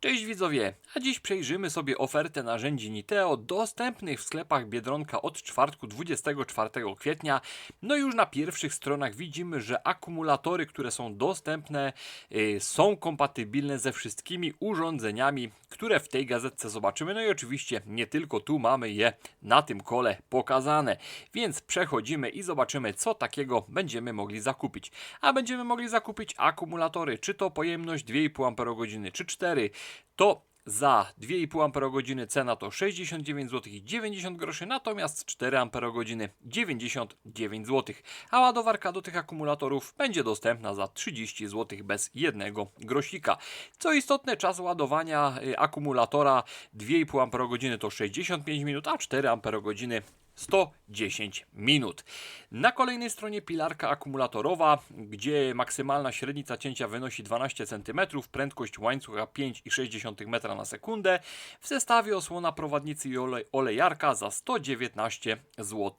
Cześć widzowie, a dziś przejrzymy sobie ofertę narzędzi Niteo dostępnych w sklepach Biedronka od czwartku 24 kwietnia. No już na pierwszych stronach widzimy, że akumulatory, które są dostępne y, są kompatybilne ze wszystkimi urządzeniami, które w tej gazetce zobaczymy. No i oczywiście nie tylko tu mamy je na tym kole pokazane. Więc przechodzimy i zobaczymy co takiego będziemy mogli zakupić. A będziemy mogli zakupić akumulatory, czy to pojemność 2,5 Ah, czy 4 to za 2,5 Ah cena to 69 zł i 90 groszy, natomiast 4 Ah 99 zł. A ładowarka do tych akumulatorów będzie dostępna za 30 zł bez jednego grosika. Co istotne, czas ładowania y, akumulatora 2,5 Ah to 65 minut, a 4 Ah 110 minut. Na kolejnej stronie pilarka akumulatorowa, gdzie maksymalna średnica cięcia wynosi 12 cm, prędkość łańcucha 5,6 metra na sekundę. W zestawie osłona prowadnicy i olej, olejarka za 119 zł.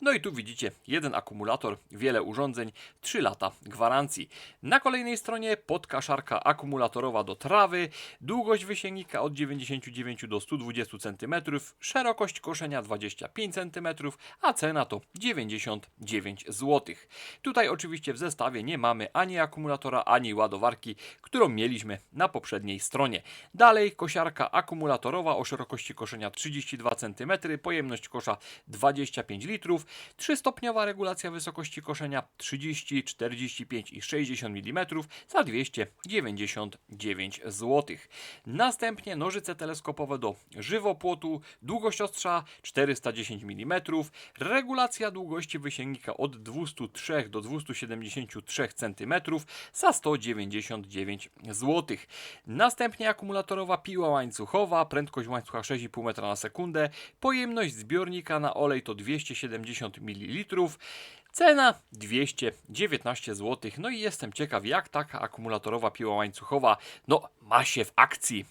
No i tu widzicie jeden akumulator, wiele urządzeń, 3 lata gwarancji. Na kolejnej stronie podkaszarka akumulatorowa do trawy, długość wysięgnika od 99 do 120 cm, szerokość koszenia 25 cm, a cena to 99 zł. Tutaj oczywiście w zestawie nie mamy ani akumulatora, ani ładowarki, którą mieliśmy na poprzedniej stronie. Dalej kosiarka akumulatorowa o szerokości koszenia 32 cm, pojemność kosza 25 litrów, 3-stopniowa regulacja wysokości koszenia 30, 45 i 60 mm za 299 zł. Następnie nożyce teleskopowe do żywopłotu, długość ostrza 410 mm, regulacja długości wysięgnika od 203 do 273 cm za 199 zł. Następnie akumulatorowa piła łańcuchowa, prędkość łańcucha 6,5 metra na sekundę, pojemność zbiornika na olej to 270 ml. Cena 219 zł. No i jestem ciekaw, jak taka akumulatorowa piła łańcuchowa no, ma się w akcji.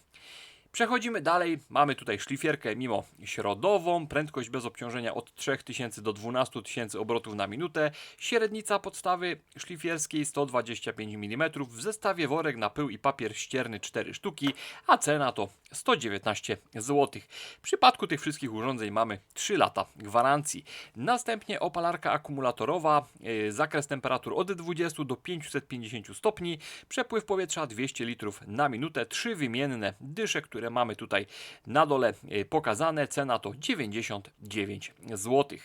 Przechodzimy dalej. Mamy tutaj szlifierkę mimo środową, prędkość bez obciążenia od 3000 do 12 000 obrotów na minutę, średnica podstawy szlifierskiej 125 mm, w zestawie worek na pył i papier ścierny 4 sztuki, a cena to 119 zł. W przypadku tych wszystkich urządzeń mamy 3 lata gwarancji. Następnie opalarka akumulatorowa, yy, zakres temperatur od 20 do 550 stopni, przepływ powietrza 200 litrów na minutę, trzy wymienne dysze, które mamy tutaj na dole yy, pokazane. Cena to 99 zł.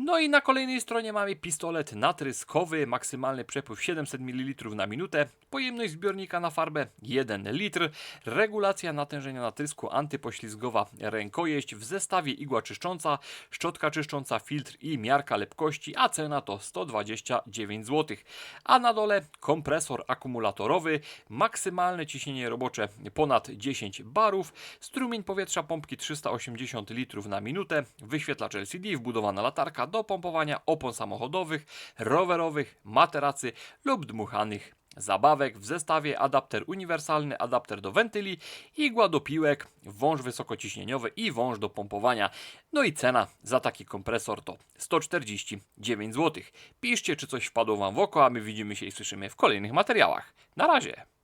No i na kolejnej stronie mamy pistolet natryskowy, maksymalny przepływ 700 ml na minutę, pojemność zbiornika na farbę 1 litr, regulacja natężenia natrysku antypoślizgowa rękojeść, w zestawie igła czyszcząca, szczotka czyszcząca, filtr i miarka lepkości, a cena to 129 zł. A na dole kompresor akumulatorowy, maksymalne ciśnienie robocze ponad 10 barów, strumień powietrza pompki 380 litrów na minutę, wyświetlacz LCD, wbudowana latarka do pompowania opon samochodowych, rowerowych, materacy lub dmuchanych zabawek w zestawie adapter uniwersalny, adapter do wentyli, igła do piłek, wąż wysokociśnieniowy i wąż do pompowania. No i cena za taki kompresor to 149 zł. Piszcie, czy coś wpadło Wam w oko, a my widzimy się i słyszymy w kolejnych materiałach. Na razie!